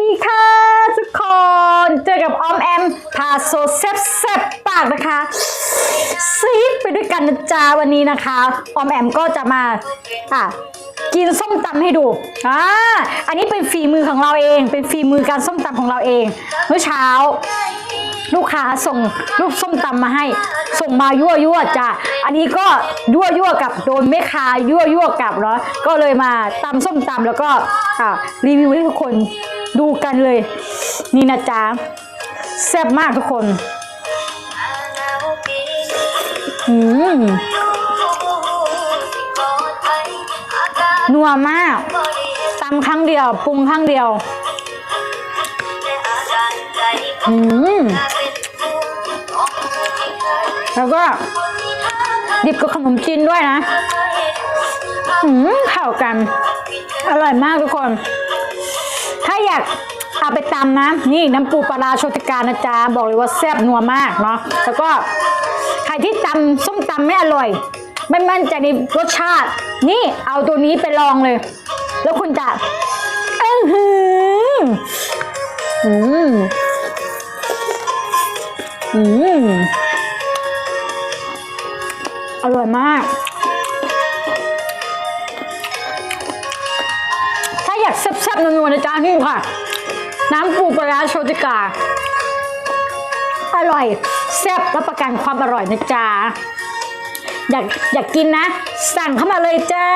ดีค่ะทุกคน เจอกับออมแอมพาโซแซ่บแซ่บปากนะคะซีดไปด้วยกันนะจ๊ะวันนี้นะคะออมแอมก็จะมาอะกินส้มตำให้ดูอ่าอันนี้เป็นฝีมือของเราเอง เป็นฝีมือการส้มตำของเราเอง เมื่อเช้า ลูกค้าส่งลูกส้มตำมาให้ ส่งมายั่วยั่วจ้ะอันนี้ก็ยั่วยั่วกับโดนแม่ค้ายั่วยั่วกับเนาะก็เลยมาตำส้มตำแล้วก็อะรีวิวให้ทุกคน ดูกันเลย นี่นะจ๊ะแซ่บมากทุกคนอืมนัวมากตำครั้งเดียว ปรุงครั้งเดียวอืมแล้วก็ ดิบกับขนมจีนด้วยนะอืมเข้ากัน อร่อยมากทุกคน ถ้าอยากเอาไปตำนะ นี่น้ำปูปลาโชติกานะจ๊ะบอกเลยว่าแซ่บนัวมากเนาะแล้วก็ใครที่ตำส้มตำไม่อร่อย ไม่มั่นใจในรสชาติ นี่เอาตัวนี้ไปลองเลย แล้วคุณจะเอ้หืออืมอืมอร่อยมาก นัวๆนะจ๊ะนี่ค่ะ น้ำปูปลาร้าโชติกา อร่อยแซ่บรับประกันความอร่อยนะจ๊ะอยากอยากกินนะ สั่งเข้ามาเลยจ้า